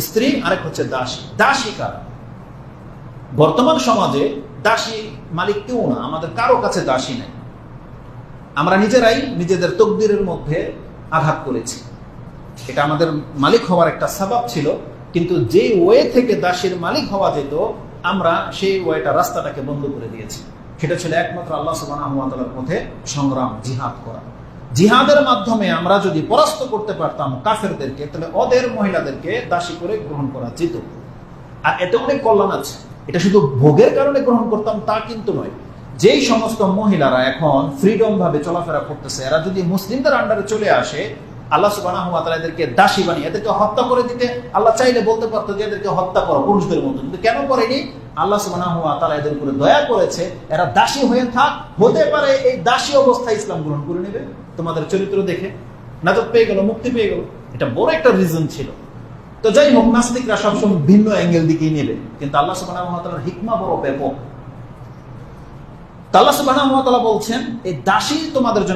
স্ত্রী, আরেক হচ্ছে দাসী। দাসী কারা? বর্তমান সমাজে দাসী মালিক কেউ না, আমাদের কারও কাছে দাসী নেই। আমরা নিজেরাই নিজেদের তকদিরের মধ্যে আঘাত করেছি। এটা আমাদের মালিক হওয়ার একটা স্বভাব ছিল, কিন্তু যে ওয়ে থেকে দাসীর মালিক হওয়া যেত, আমরা সেই ওয়েটা রাস্তাটাকে বন্ধ করে দিয়েছি। সেটা ছিল একমাত্র আল্লাহ সুবাহর পথে সংগ্রাম, জিহাদ করা। জিহাদের মাধ্যমে আমরা যদি পরাস্ত করতে পারতাম কাফেরদেরকে, তাহলে ওদের মহিলাদেরকে দাসী করে গ্রহণ করা যেত। আর এতে অনেক কল্যাণ আছে। এটা শুধু ভোগের কারণে গ্রহণ করতাম তা কিন্তু নয়। যেই সমস্ত মহিলারা এখন ফ্রিডম ভাবে চলাফেরা করতেছে, এরা যদি মুসলিমদের আন্ডারে চলে আসে আল্লাহ সুবাহ এদেরকে দাসী বানিয়ে, এদেরকে হত্যা করে দিতে আল্লাহ চাইলে বলতে পারতো যে এদেরকে হত্যা করো পুরুষদের মতো কিন্তু কেন করেনি? আল্লাহ সুবাহ এদের উপরে দয়া করেছে, এরা দাসী হয়ে থাক, হতে পারে এই দাসী অবস্থায় ইসলাম গ্রহণ করে নেবে। তোমাদের চরিত্র দেখে নাজত পেয়ে গেল, মুক্তি পেয়ে গেল। এটা বড় একটা রিজন ছিল। তো যাই হোক, নাস্তিকরা সবসময় ভিন্ন অ্যাঙ্গেল দিকেই নেবে। কিন্তু আল্লাহ সুবাহ হিকমা বড় ব্যাপক। আল্লাহ সুবাহ বলছেন, এই দাসী তোমাদের জন্য